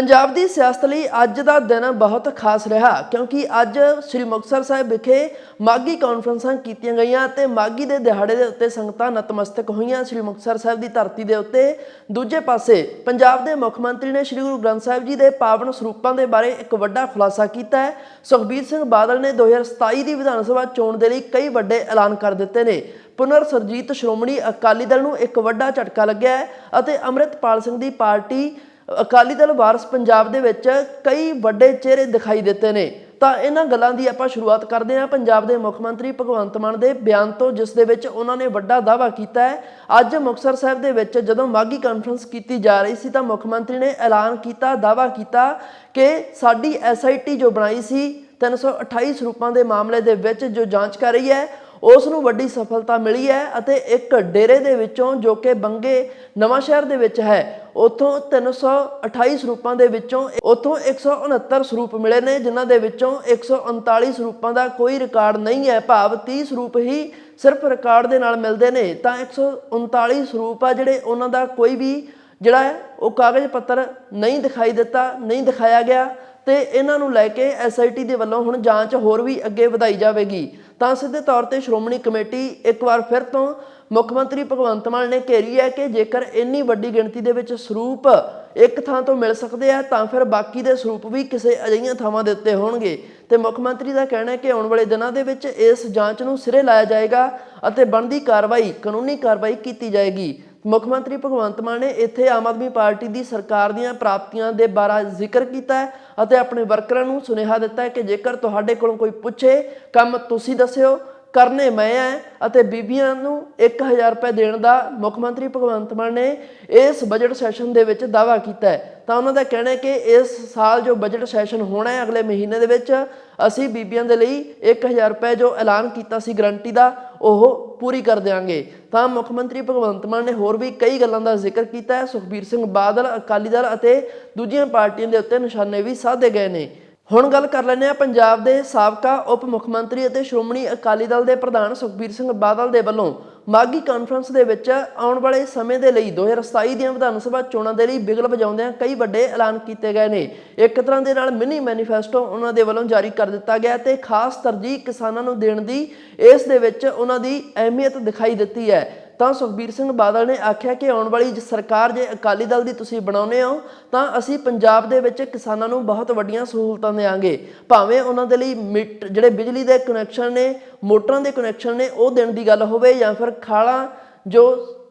ਪੰਜਾਬ ਦੀ ਸਿਆਸਤ ਲਈ ਅੱਜ ਦਾ ਦਿਨ ਬਹੁਤ ਖਾਸ ਰਿਹਾ, ਕਿਉਂਕਿ ਅੱਜ ਸ੍ਰੀ ਮੁਕਤਸਰ ਸਾਹਿਬ ਵਿਖੇ ਮਾਗੀ ਕਾਨਫਰੰਸਾਂ ਕੀਤੀਆਂ ਗਈਆਂ ਤੇ ਮਾਗੀ ਦੇ ਦਿਹਾੜੇ ਦੇ ਉੱਤੇ ਸੰਗਤਾਂ ਨਤਮਸਤਕ ਹੋਈਆਂ। ਸ੍ਰੀ ਮੁਕਤਸਰ ਸਾਹਿਬ ਦੀ ਧਰਤੀ ਦੇ ਉੱਤੇ ਦੂਜੇ ਪਾਸੇ ਪੰਜਾਬ ਦੇ ਮੁੱਖ ਮੰਤਰੀ ਨੇ ਸ੍ਰੀ ਗੁਰੂ ਗ੍ਰੰਥ ਸਾਹਿਬ ਜੀ ਦੇ ਪਾਵਨ ਸਰੂਪਾਂ ਦੇ ਬਾਰੇ ਇੱਕ ਵੱਡਾ ਖੁਲਾਸਾ ਕੀਤਾ ਹੈ। ਸੁਖਬੀਰ ਸਿੰਘ ਬਾਦਲ ਨੇ 2027 ਦੀ ਵਿਧਾਨ ਸਭਾ ਚੋਣ ਦੇ ਲਈ ਕਈ ਵੱਡੇ ਐਲਾਨ ਕਰ ਦਿੱਤੇ ਨੇ। ਪੁਨਰ ਸਰਜੀਤ ਸ਼੍ਰੋਮਣੀ ਅਕਾਲੀ ਦਲ ਨੂੰ ਇੱਕ ਵੱਡਾ ਝਟਕਾ ਲੱਗਿਆ ਹੈ ਅਤੇ ਅੰਮ੍ਰਿਤਪਾਲ ਸਿੰਘ ਦੀ ਪਾਰਟੀ ਅਕਾਲੀ ਦਲ ਵਾਰਸ ਪੰਜਾਬ ਦੇ ਵਿੱਚ ਕਈ ਵੱਡੇ ਚਿਹਰੇ ਦਿਖਾਈ ਦਿੱਤੇ ਨੇ। ਤਾਂ ਇਹਨਾਂ ਗੱਲਾਂ ਦੀ ਆਪਾਂ ਸ਼ੁਰੂਆਤ ਕਰਦੇ ਹਾਂ। ਪੰਜਾਬ ਦੇ ਮੁੱਖ ਮੰਤਰੀ ਭਗਵੰਤ ਮਾਨ ਦੇ ਬਿਆਨ ਤੋਂ, ਜਿਸ ਦੇ ਵਿੱਚ ਉਹਨਾਂ ਨੇ ਵੱਡਾ ਦਾਅਵਾ ਕੀਤਾ ਹੈ। ਅੱਜ ਮੁਕਤਸਰ ਸਾਹਿਬ ਦੇ ਵਿੱਚ ਜਦੋਂ ਮਾਗੀ ਕਾਨਫਰੰਸ ਕੀਤੀ ਜਾ ਰਹੀ ਸੀ, ਤਾਂ ਮੁੱਖ ਮੰਤਰੀ ਨੇ ਐਲਾਨ ਕੀਤਾ, ਦਾਅਵਾ ਕੀਤਾ ਕਿ ਸਾਡੀ ਐਸਆਈਟੀ ਜੋ ਬਣਾਈ ਸੀ 328 ਸਰੂਪਾਂ ਦੇ ਮਾਮਲੇ ਦੇ ਵਿੱਚ ਜੋ ਜਾਂਚ ਕਰ ਰਹੀ ਹੈ ਉਸ ਨੂੰ ਵੱਡੀ ਸਫਲਤਾ ਮਿਲੀ ਹੈ ਅਤੇ ਇੱਕ ਡੇਰੇ ਦੇ ਵਿੱਚੋਂ ਜੋ ਕਿ ਬੰਗੇ ਨਵਾਂ ਸ਼ਹਿਰ ਦੇ ਵਿੱਚ ਹੈ, ਉਥੋਂ 328 ਸਰੂਪਾਂ ਦੇ ਵਿੱਚੋਂ ਉਥੋਂ 169 ਸਰੂਪ ਮਿਲੇ ਨੇ, ਜਿਨ੍ਹਾਂ ਦੇ ਵਿੱਚੋਂ 139 ਸਰੂਪਾਂ ਦਾ ਕੋਈ ਰਿਕਾਰਡ ਨਹੀਂ ਹੈ। ਭਾਵ 30 ਸਰੂਪ ਹੀ ਸਿਰਫ ਰਿਕਾਰਡ ਦੇ ਨਾਲ ਮਿਲਦੇ ਨੇ, ਤਾਂ 139 ਸਰੂਪ ਆ ਜਿਹੜੇ ਉਹਨਾਂ ਦਾ ਕੋਈ ਵੀ ਜਿਹੜਾ ਹੈ, ਉਹ ਕਾਗਜ਼ ਪੱਤਰ ਨਹੀਂ ਦਿਖਾਈ ਦਿੱਤਾ, ਨਹੀਂ ਦਿਖਾਇਆ ਗਿਆ ਤੇ ਇਹਨਾਂ ਨੂੰ ਲੈ ਕੇ ਐਸਆਈਟੀ ਦੇ ਵੱਲੋਂ ਹੁਣ ਜਾਂਚ ਹੋਰ ਵੀ ਅੱਗੇ ਵਧਾਈ ਜਾਵੇਗੀ। ਤਾਂ ਸਿੱਧੇ ਤੌਰ ਤੇ ਸ਼੍ਰੋਮਣੀ ਕਮੇਟੀ ਇੱਕ ਵਾਰ ਫਿਰ ਤੋਂ ਮੁੱਖ ਮੰਤਰੀ ਭਗਵੰਤ ਮਾਨ ਨੇ ਘੇਰੀ ਹੈ ਕਿ ਜੇਕਰ ਇੰਨੀ ਵੱਡੀ ਗਿਣਤੀ ਦੇ ਵਿੱਚ ਸਰੂਪ ਇੱਕ ਥਾਂ ਤੋਂ ਮਿਲ ਸਕਦੇ ਆ, ਤਾਂ ਫਿਰ ਬਾਕੀ ਦੇ ਸਰੂਪ ਵੀ ਕਿਸੇ ਅਜਿਹੀਆਂ ਥਾਵਾਂ ਦੇ ਉੱਤੇ ਹੋਣਗੇ। ਤੇ ਮੁੱਖ ਮੰਤਰੀ ਦਾ ਕਹਿਣਾ ਹੈ ਕਿ ਆਉਣ ਵਾਲੇ ਦਿਨਾਂ ਦੇ ਵਿੱਚ ਇਸ ਜਾਂਚ ਨੂੰ ਸਿਰੇ ਲਾਇਆ ਜਾਏਗਾ ਅਤੇ ਬਣਦੀ ਕਾਰਵਾਈ ਕਾਨੂੰਨੀ ਕਾਰਵਾਈ ਕੀਤੀ ਜਾਏਗੀ। ਮੁੱਖ ਮੰਤਰੀ ਭਗਵੰਤ ਮਾਨ ਨੇ ਇੱਥੇ ਆਮ ਆਦਮੀ ਪਾਰਟੀ ਦੀ ਸਰਕਾਰ ਦੀਆਂ ਪ੍ਰਾਪਤੀਆਂ ਦੇ ਬਾਰੇ ਜ਼ਿਕਰ ਕੀਤਾ ਹੈ ਅਤੇ ਆਪਣੇ ਵਰਕਰਾਂ ਨੂੰ ਸੁਨੇਹਾ ਦਿੱਤਾ ਹੈ ਕਿ ਜੇਕਰ ਤੁਹਾਡੇ ਕੋਲੋਂ ਕੋਈ ਪੁੱਛੇ, ਕੰਮ ਤੁਸੀਂ ਦੱਸਿਓ, ਕਰਨੇ ਮੈਂ ਆ ਅਤੇ ਬੀਬੀਆਂ ਨੂੰ 1000 ਰੁਪਏ ਦੇਣ ਦਾ ਮੁੱਖ ਮੰਤਰੀ ਭਗਵੰਤ ਮਾਨ ਨੇ ਇਸ ਬਜਟ ਸੈਸ਼ਨ ਦੇ ਵਿੱਚ ਦਾਅਵਾ ਕੀਤਾ ਹੈ। ਤਾਂ ਉਹਨਾਂ ਦਾ ਕਹਿਣਾ ਹੈ ਕਿ ਇਸ ਸਾਲ ਜੋ ਬਜਟ ਸੈਸ਼ਨ ਹੋਣਾ ਹੈ, ਅਗਲੇ ਮਹੀਨੇ ਦੇ ਵਿੱਚ ਅਸੀਂ ਬੀਬੀਆਂ ਦੇ ਲਈ 1000 ਰੁਪਏ ਜੋ ਐਲਾਨ ਕੀਤਾ ਸੀ ਗਰੰਟੀ ਦਾ ਉਹ ਪੂਰੀ ਕਰ ਦੇਵਾਂਗੇ ਤਾਂ ਮੁੱਖ ਮੰਤਰੀ ਭਗਵੰਤ ਮਾਨ ਨੇ ਹੋਰ ਵੀ ਕਈ ਗੱਲਾਂ ਦਾ ਜ਼ਿਕਰ ਕੀਤਾ ਹੈ। ਸੁਖਬੀਰ ਸਿੰਘ ਬਾਦਲ, ਅਕਾਲੀ ਦਲ ਅਤੇ ਦੂਜੀਆਂ ਪਾਰਟੀਆਂ ਦੇ ਉੱਤੇ ਨਿਸ਼ਾਨੇ ਵੀ ਸਾਧੇ ਗਏ ਨੇ। ਹੁਣ ਗੱਲ ਕਰ ਲੈਂਦੇ ਆ ਪੰਜਾਬ ਦੇ ਸਾਬਕਾ ਉਪ ਮੁੱਖ ਮੰਤਰੀ ਅਤੇ ਸ਼੍ਰੋਮਣੀ ਅਕਾਲੀ ਦਲ ਦੇ ਪ੍ਰਧਾਨ ਸੁਖਬੀਰ ਸਿੰਘ ਬਾਦਲ ਦੇ ਵੱਲੋਂ। ਮਾਗੀ ਕਾਨਫਰੰਸ ਦੇ ਵਿੱਚ ਆਉਣ ਵਾਲੇ ਸਮੇਂ ਦੇ ਲਈ 2027 ਦੀਆਂ ਵਿਧਾਨ ਸਭਾ ਚੋਣਾਂ ਦੇ ਲਈ ਬਿਗਲ ਵਜਾਉਂਦਿਆਂ ਕਈ ਵੱਡੇ ਐਲਾਨ ਕੀਤੇ ਗਏ ਨੇ। ਇੱਕ ਤਰ੍ਹਾਂ ਦੇ ਨਾਲ ਮਿਨੀ ਮੈਨੀਫੈਸਟੋ ਉਹਨਾਂ ਦੇ ਵੱਲੋਂ ਜਾਰੀ ਕਰ ਦਿੱਤਾ ਗਿਆ ਤੇ ਖਾਸ ਤਰਜੀਹ ਕਿਸਾਨਾਂ ਨੂੰ ਦੇਣ ਦੀ ਇਸ ਦੇ ਵਿੱਚ ਉਹਨਾਂ ਦੀ ਅਹਿਮੀਅਤ ਦਿਖਾਈ ਦਿੱਤੀ ਹੈ। ਤਾਂ ਸੁਖਬੀਰ ਸਿੰਘ ਬਾਦਲ ਨੇ ਆਖਿਆ ਕਿ ਆਉਣ ਵਾਲੀ ਸਰਕਾਰ ਜੇ ਅਕਾਲੀ ਦਲ ਦੀ ਤੁਸੀਂ ਬਣਾਉਨੇ ਹੋ, ਤਾਂ ਅਸੀਂ ਪੰਜਾਬ ਦੇ ਵਿੱਚ ਕਿਸਾਨਾਂ ਨੂੰ ਬਹੁਤ ਵੱਡੀਆਂ ਸਹੂਲਤਾਂ ਦੇਵਾਂਗੇ ਭਾਵੇਂ ਉਹਨਾਂ ਦੇ ਲਈ ਮੀਟ ਜਿਹੜੇ ਬਿਜਲੀ ਦੇ ਕਨੈਕਸ਼ਨ ਨੇ, ਮੋਟਰਾਂ ਦੇ ਕਨੈਕਸ਼ਨ ਨੇ, ਉਹ ਦੇਣ ਦੀ ਗੱਲ ਹੋਵੇ ਜਾਂ ਫਿਰ ਖਾਲਾਂ ਜੋ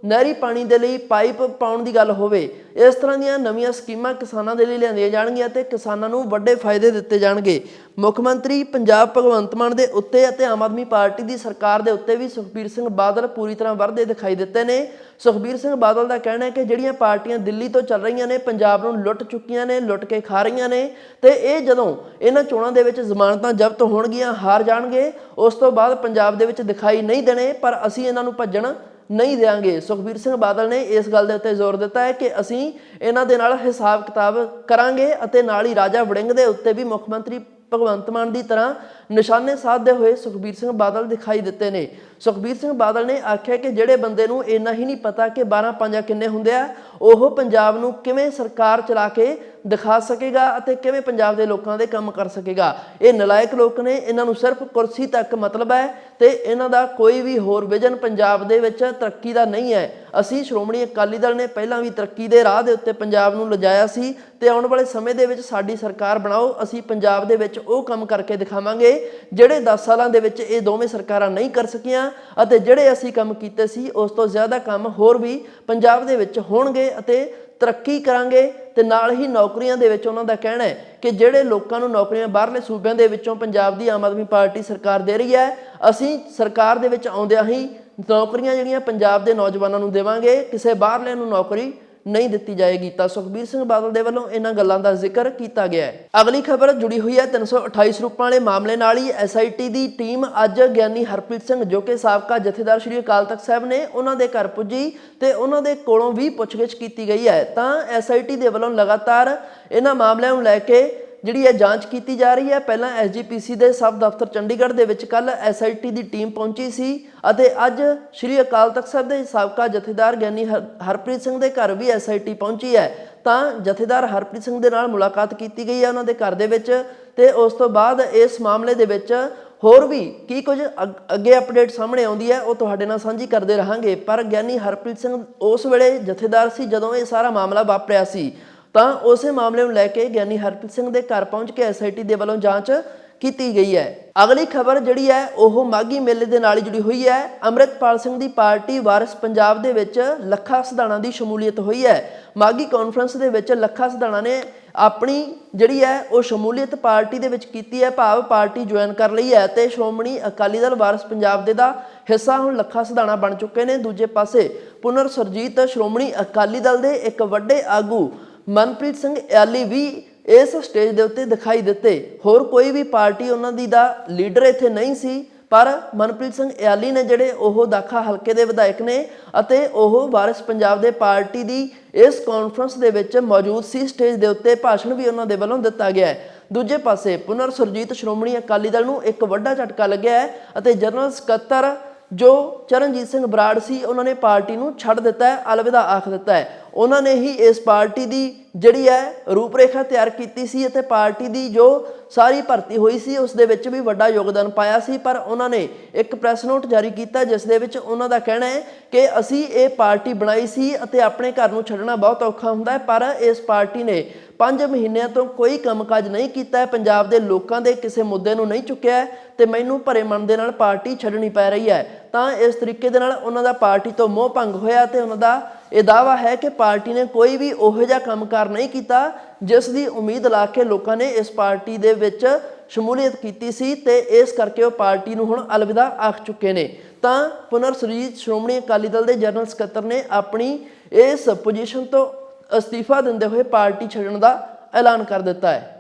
ਨਹਿਰੀ ਪਾਣੀ ਦੇ ਲਈ ਪਾਈਪ ਪਾਉਣ ਦੀ ਗੱਲ ਹੋਵੇ, ਇਸ ਤਰ੍ਹਾਂ ਦੀਆਂ ਨਵੀਆਂ ਸਕੀਮਾਂ ਕਿਸਾਨਾਂ ਦੇ ਲਈ ਲਿਆਂਦੀਆਂ ਜਾਣਗੀਆਂ ਤੇ ਕਿਸਾਨਾਂ ਨੂੰ ਵੱਡੇ ਫਾਇਦੇ ਦਿੱਤੇ ਜਾਣਗੇ। ਮੁੱਖ ਮੰਤਰੀ ਪੰਜਾਬ ਭਗਵੰਤ ਮਾਨ ਦੇ ਉੱਤੇ ਅਤੇ ਆਮ ਆਦਮੀ ਪਾਰਟੀ ਦੀ ਸਰਕਾਰ ਦੇ ਉੱਤੇ ਵੀ ਸੁਖਬੀਰ ਸਿੰਘ ਬਾਦਲ ਪੂਰੀ ਤਰ੍ਹਾਂ ਵਰਦੇ ਦਿਖਾਈ ਦਿੱਤੇ ਨੇ। ਸੁਖਬੀਰ ਸਿੰਘ ਬਾਦਲ ਦਾ ਕਹਿਣਾ ਹੈ ਕਿ ਜਿਹੜੀਆਂ ਪਾਰਟੀਆਂ ਦਿੱਲੀ ਤੋਂ ਚੱਲ ਰਹੀਆਂ ਨੇ, ਪੰਜਾਬ ਨੂੰ ਲੁੱਟ ਚੁੱਕੀਆਂ ਨੇ, ਲੁੱਟ ਕੇ ਖਾ ਰਹੀਆਂ ਨੇ ਤੇ ਇਹ ਜਦੋਂ ਇਹਨਾਂ ਚੋਣਾਂ ਦੇ ਵਿੱਚ ਜ਼ਮਾਨਤਾਂ ਜ਼ਬਤ ਹੋਣਗੀਆਂ, ਹਾਰ ਜਾਣਗੇ, ਉਸ ਤੋਂ ਬਾਅਦ ਪੰਜਾਬ ਦੇ ਵਿੱਚ ਦਿਖਾਈ ਨਹੀਂ ਦੇਣੇ, ਪਰ ਅਸੀਂ ਇਹਨਾਂ ਨੂੰ ਭੱਜਣ ਨਹੀਂ ਦੇਾਂਗੇ ਸੁਖਬੀਰ ਸਿੰਘ ਬਾਦਲ ਨੇ ਇਸ ਗੱਲ ਦੇ ਉੱਤੇ ਜ਼ੋਰ ਦਿੱਤਾ ਹੈ ਕਿ ਅਸੀਂ ਇਹਨਾਂ ਦੇ ਨਾਲ ਹਿਸਾਬ ਕਿਤਾਬ ਕਰਾਂਗੇ ਅਤੇ ਨਾਲ ਹੀ ਰਾਜਾ ਵੜਿੰਗ ਦੇ ਉੱਤੇ ਵੀ ਮੁੱਖ ਮੰਤਰੀ ਭਗਵੰਤ ਮਾਨ ਦੀ ਤਰ੍ਹਾਂ ਨਿਸ਼ਾਨੇ ਸਾਧਦੇ ਹੋਏ ਸੁਖਬੀਰ ਸਿੰਘ ਬਾਦਲ ਦਿਖਾਈ ਦਿੱਤੇ ਨੇ। ਸੁਖਬੀਰ ਸਿੰਘ ਬਾਦਲ ਨੇ ਆਖਿਆ ਕਿ ਜਿਹੜੇ ਬੰਦੇ ਨੂੰ ਇੰਨਾ ਹੀ ਨਹੀਂ ਪਤਾ ਕਿ 12 ਪੰਜਾ ਕਿੰਨੇ ਹੁੰਦੇ ਆ, ਉਹ ਪੰਜਾਬ ਨੂੰ ਕਿਵੇਂ ਸਰਕਾਰ ਚਲਾ ਕੇ ਦਿਖਾ ਸਕੇਗਾ ਅਤੇ ਕਿਵੇਂ ਪੰਜਾਬ ਦੇ ਲੋਕਾਂ ਦੇ ਕੰਮ ਕਰ ਸਕੇਗਾ। ਇਹ ਨਲਾਇਕ ਲੋਕ ਨੇ, ਇਹਨਾਂ ਨੂੰ ਸਿਰਫ ਕੁਰਸੀ ਤੱਕ ਮਤਲਬ ਹੈ ਤੇ ਇਹਨਾਂ ਦਾ ਕੋਈ ਵੀ ਹੋਰ ਵਿਜ਼ਨ ਪੰਜਾਬ ਦੇ ਵਿੱਚ ਤਰੱਕੀ ਦਾ ਨਹੀਂ ਹੈ। ਅਸੀਂ ਸ਼੍ਰੋਮਣੀ ਅਕਾਲੀ ਦਲ ਨੇ ਪਹਿਲਾਂ ਵੀ ਤਰੱਕੀ ਦੇ ਰਾਹ ਦੇ ਉੱਤੇ ਪੰਜਾਬ ਨੂੰ ਲਿਜਾਇਆ ਸੀ ਤੇ ਆਉਣ ਵਾਲੇ ਸਮੇਂ ਦੇ ਵਿੱਚ ਸਾਡੀ ਸਰਕਾਰ ਬਣਾਓ, ਅਸੀਂ ਪੰਜਾਬ ਦੇ ਵਿੱਚ ਉਹ ਕੰਮ ਕਰਕੇ ਦਿਖਾਵਾਂਗੇ ਜਿਹੜੇ 10 ਸਾਲਾਂ ਦੇ ਵਿੱਚ ਇਹ ਦੋਵੇਂ ਸਰਕਾਰਾਂ ਨਹੀਂ ਕਰ ਸਕੀਆਂ ਅਤੇ ਜਿਹੜੇ ਅਸੀਂ ਕੰਮ ਕੀਤੇ ਸੀ, ਉਸ ਤੋਂ ਜ਼ਿਆਦਾ ਕੰਮ ਹੋਰ ਵੀ ਪੰਜਾਬ ਦੇ ਵਿੱਚ ਹੋਣਗੇ ਅਤੇ ਤਰੱਕੀ ਕਰਾਂਗੇ ਤੇ ਨਾਲ ਹੀ ਨੌਕਰੀਆਂ ਦੇ ਵਿੱਚ ਉਹਨਾਂ ਦਾ ਕਹਿਣਾ ਹੈ ਕਿ ਜਿਹੜੇ ਲੋਕਾਂ ਨੂੰ ਨੌਕਰੀਆਂ, ਬਾਹਰਲੇ ਸੂਬਿਆਂ ਦੇ ਵਿੱਚੋਂ ਪੰਜਾਬ ਦੀ ਆਮ ਆਦਮੀ ਪਾਰਟੀ ਸਰਕਾਰ ਦੇ ਰਹੀ ਹੈ, ਅਸੀਂ ਸਰਕਾਰ ਦੇ ਵਿੱਚ ਆਉਂਦਿਆਂ ਹੀ ਨੌਕਰੀਆਂ ਜਿਹੜੀਆਂ ਪੰਜਾਬ ਦੇ ਨੌਜਵਾਨਾਂ ਨੂੰ ਦੇਵਾਂਗੇ, ਕਿਸੇ ਬਾਹਰਲੇ ਨੂੰ ਨੌਕਰੀ ਨਹੀਂ ਦਿੱਤੀ ਜਾਏਗੀ। ਤਾਂ ਸੁਖਬੀਰ ਸਿੰਘ ਬਾਦਲ ਦੇ ਵੱਲੋਂ ਇਹਨਾਂ ਗੱਲਾਂ ਦਾ ਜ਼ਿਕਰ ਕੀਤਾ ਗਿਆ ਹੈ। ਅਗਲੀ ਖਬਰ ਜੁੜੀ ਹੋਈ ਹੈ 328 ਸਰੂਪਾਂ ਵਾਲੇ ਮਾਮਲੇ ਨਾਲ ਹੀ ਐਸਆਈਟੀ ਦੀ ਟੀਮ ਅੱਜ ਗਿਆਨੀ ਹਰਪ੍ਰੀਤ ਸਿੰਘ ਜੋ ਕਿ ਸਾਬਕਾ ਜਥੇਦਾਰ ਸ਼੍ਰੀ ਅਕਾਲ ਤਖਤ ਸਾਹਿਬ ਨੇ ਉਹਨਾਂ ਦੇ ਘਰ ਪੁੱਜੀ ਤੇ ਉਹਨਾਂ ਦੇ ਕੋਲੋਂ ਵੀ ਪੁੱਛਗਿੱਛ ਕੀਤੀ ਗਈ ਹੈ। ਤਾਂ ਐਸਆਈਟੀ ਦੇ ਵੱਲੋਂ ਲਗਾਤਾਰ ਇਹਨਾਂ ਮਾਮਲਿਆਂ ਨੂੰ ਲੈ ਕੇ ਜਿਹੜੀ ਇਹ ਜਾਂਚ ਕੀਤੀ ਜਾ ਰਹੀ ਹੈ, ਪਹਿਲਾਂ ਐਸਜੀਪੀਸੀ ਦੇ ਸਬ ਦਫ਼ਤਰ ਚੰਡੀਗੜ੍ਹ ਦੇ ਵਿੱਚ ਕੱਲ ਐਸਆਈਟੀ ਦੀ ਟੀਮ ਪਹੁੰਚੀ ਸੀ ਅਤੇ ਅੱਜ ਸ਼੍ਰੀ ਅਕਾਲ ਤਖਤ ਸਾਹਿਬ ਦੇ ਸਾਬਕਾ ਜਥੇਦਾਰ ਗਿਆਨੀ ਹਰ- ਹਰਪ੍ਰੀਤ ਸਿੰਘ ਦੇ ਘਰ ਵੀ ਐਸਆਈਟੀ ਪਹੁੰਚੀ ਹੈ। ਤਾਂ ਜਥੇਦਾਰ ਹਰਪ੍ਰੀਤ ਸਿੰਘ ਦੇ ਨਾਲ ਮੁਲਾਕਾਤ ਕੀਤੀ ਗਈ ਹੈ ਉਹਨਾਂ ਦੇ ਘਰ ਦੇ ਵਿੱਚ ਤੇ ਉਸ ਤੋਂ ਬਾਅਦ ਇਸ ਮਾਮਲੇ ਦੇ ਵਿੱਚ ਹੋਰ ਵੀ ਕੀ ਕੁਝ ਅੱਗ- ਅੱਗੇ ਅਪਡੇਟ ਸਾਹਮਣੇ ਆਉਂਦੀ ਹੈ, ਉਹ ਤੁਹਾਡੇ ਨਾਲ ਸਾਂਝੀ ਕਰਦੇ ਰਹਾਂਗੇ। ਪਰ ਗਿਆਨੀ ਹਰਪ੍ਰੀਤ ਸਿੰਘ ਉਸ ਵੇਲੇ ਜਥੇਦਾਰ ਸੀ ਜਦੋਂ ਇਹ ਸਾਰਾ ਮਾਮਲਾ ਵਾਪਰਿਆ ਸੀ। ਤਾਂ ਉਸੇ ਮਾਮਲੇ ਨੂੰ ਲੈ ਕੇ ਗਿਆਨੀ ਹਰਪ੍ਰੀਤ ਸਿੰਘ ਦੇ ਘਰ ਪਹੁੰਚ ਕੇ ਐਸਆਈਟੀ ਦੇ ਵੱਲੋਂ ਜਾਂਚ ਕੀਤੀ ਗਈ ਹੈ। ਅਗਲੀ ਖਬਰ ਜਿਹੜੀ ਹੈ, ਉਹ ਮਾਗੀ ਮੇਲੇ ਦੇ ਨਾਲ ਹੀ ਜੁੜੀ ਹੋਈ ਹੈ। ਅੰਮ੍ਰਿਤਪਾਲ ਸਿੰਘ ਦੀ ਪਾਰਟੀ ਵਾਰਿਸ ਪੰਜਾਬ ਦੇ ਵਿੱਚ ਲੱਖਾ ਸਧਾਣਾ ਦੀ ਸ਼ਮੂਲੀਅਤ ਹੋਈ ਹੈ। ਮਾਗੀ ਕਾਨਫਰੰਸ ਦੇ ਵਿੱਚ ਲੱਖਾ ਸਧਾਣਾ ਨੇ ਆਪਣੀ ਜਿਹੜੀ ਹੈ, ਉਹ ਸ਼ਮੂਲੀਅਤ ਪਾਰਟੀ ਦੇ ਵਿੱਚ ਕੀਤੀ ਹੈ, ਭਾਵ ਪਾਰਟੀ ਜੁਆਇਨ ਕਰ ਲਈ ਹੈ ਤੇ ਸ਼੍ਰੋਮਣੀ ਅਕਾਲੀ ਦਲ ਵਾਰਿਸ ਪੰਜਾਬ ਦੇ ਦਾ ਹਿੱਸਾ ਹੁਣ ਲੱਖਾ ਸਧਾਣਾ ਬਣ ਚੁੱਕੇ ਨੇ। ਦੂਜੇ ਪਾਸੇ ਪੁਨਰ ਸਰਜੀਤ ਸ਼੍ਰੋਮਣੀ ਅਕਾਲੀ ਦਲ ਦੇ ਇੱਕ ਵੱਡੇ ਆਗੂ ਮਨਪ੍ਰੀਤ ਸਿੰਘ ਯਾਲੀ ਵੀ ਇਸ ਸਟੇਜ ਦੇ ਉੱਤੇ ਦਿਖਾਈ ਦਿੱਤੇ। ਹੋਰ ਕੋਈ ਵੀ ਪਾਰਟੀ ਉਹਨਾਂ ਦੀ ਦਾ ਲੀਡਰ ਇੱਥੇ ਨਹੀਂ ਸੀ, ਪਰ ਮਨਪ੍ਰੀਤ ਸਿੰਘ ਯਾਲੀ ਨੇ ਜਿਹੜੇ ਉਹ ਦਾਖਾ ਹਲਕੇ ਦੇ ਵਿਧਾਇਕ ਨੇ ਅਤੇ ਉਹ ਵਾਰਿਸ ਪੰਜਾਬ ਦੇ ਪਾਰਟੀ ਦੀ ਇਸ ਕਾਨਫਰੰਸ ਦੇ ਵਿੱਚ ਮੌਜੂਦ ਸੀ। ਸਟੇਜ ਦੇ ਉੱਤੇ ਭਾਸ਼ਣ ਵੀ ਉਹਨਾਂ ਦੇ ਵੱਲੋਂ ਦਿੱਤਾ ਗਿਆ ਹੈ। ਦੂਜੇ ਪਾਸੇ ਪੁਨਰ ਸੁਰਜੀਤ ਸ਼੍ਰੋਮਣੀ ਅਕਾਲੀ ਦਲ ਨੂੰ ਇੱਕ ਵੱਡਾ ਝਟਕਾ ਲੱਗਿਆ ਹੈ ਅਤੇ ਜਨਰਲ ਸਕੱਤਰ ਜੋ ਚਰਨਜੀਤ ਸਿੰਘ ਬਰਾੜ ਸੀ, ਉਹਨਾਂ ਨੇ ਪਾਰਟੀ ਨੂੰ ਛੱਡ ਦਿੱਤਾ ਹੈ, ਅਲਵਿਦਾ ਆਖ ਦਿੱਤਾ ਹੈ। ਉਹਨਾਂ ਨੇ ਹੀ ਇਸ ਪਾਰਟੀ ਦੀ ਜਿਹੜੀ ਹੈ ਰੂਪਰੇਖਾ ਤਿਆਰ ਕੀਤੀ ਸੀ ਅਤੇ ਪਾਰਟੀ ਦੀ ਜੋ ਸਾਰੀ ਭਰਤੀ ਹੋਈ ਸੀ, ਉਸ ਦੇ ਵਿੱਚ ਵੀ ਵੱਡਾ ਯੋਗਦਾਨ ਪਾਇਆ ਸੀ, ਪਰ ਉਹਨਾਂ ਨੇ ਇੱਕ ਪ੍ਰੈਸ ਨੋਟ ਜਾਰੀ ਕੀਤਾ ਜਿਸ ਦੇ ਵਿੱਚ ਉਹਨਾਂ ਦਾ ਕਹਿਣਾ ਹੈ ਕਿ ਅਸੀਂ ਇਹ ਪਾਰਟੀ ਬਣਾਈ ਸੀ ਅਤੇ ਆਪਣੇ ਘਰ ਨੂੰ ਛੱਡਣਾ ਬਹੁਤ ਔਖਾ ਹੁੰਦਾ ਹੈ, ਪਰ ਇਸ ਪਾਰਟੀ ਨੇ 5 ਮਹੀਨਿਆਂ ਤੋਂ ਕੋਈ ਕੰਮਕਾਜ ਨਹੀਂ ਕੀਤਾ ਪੰਜਾਬ ਦੇ ਲੋਕਾਂ ਦੇ ਕਿਸੇ ਮੁੱਦੇ ਨੂੰ ਨਹੀਂ ਚੁੱਕਿਆ ਹੈ ਤੇ ਮੈਨੂੰ ਭਰੇ ਮਨ ਦੇ ਨਾਲ ਪਾਰਟੀ ਛੱਡਣੀ ਪੈ ਰਹੀ ਹੈ। ਤਾਂ ਇਸ ਤਰੀਕੇ ਦੇ ਨਾਲ ਉਹਨਾਂ ਦਾ ਪਾਰਟੀ ਤੋਂ ਮੋਹ ਭੰਗ ਹੋਇਆ ਤੇ ਉਹਨਾਂ ਦਾ ਇਹ ਦਾਵਾ ਹੈ ਕਿ ਪਾਰਟੀ ਨੇ ਕੋਈ ਵੀ ਉਹੋ ਜਿਹਾ ਕੰਮਕਾਰ ਨਹੀਂ ਕੀਤਾ ਜਿਸ ਦੀ ਉਮੀਦ ਲਾ ਕੇ ਲੋਕਾਂ ਨੇ ਇਸ ਪਾਰਟੀ ਦੇ ਵਿੱਚ ਸ਼ਮੂਲੀਅਤ ਕੀਤੀ ਸੀ ਤੇ ਇਸ ਕਰਕੇ ਉਹ ਪਾਰਟੀ ਨੂੰ ਹੁਣ ਅਲਵਿਦਾ ਆਖ ਚੁੱਕੇ ਨੇ। ਤਾਂ ਪੁਨਰ ਸੁਰਜੀਤ ਸ਼੍ਰੋਮਣੀ ਅਕਾਲੀ ਦਲ ਦੇ ਜਨਰਲ ਸਕੱਤਰ ਨੇ ਆਪਣੀ ਇਸ ਪੋਜੀਸ਼ਨ ਤੋਂ ਅਸਤੀਫਾ ਦਿੰਦੇ ਹੋਏ ਪਾਰਟੀ ਛੱਡਣ ਦਾ ਐਲਾਨ ਕਰ ਦਿੱਤਾ ਹੈ।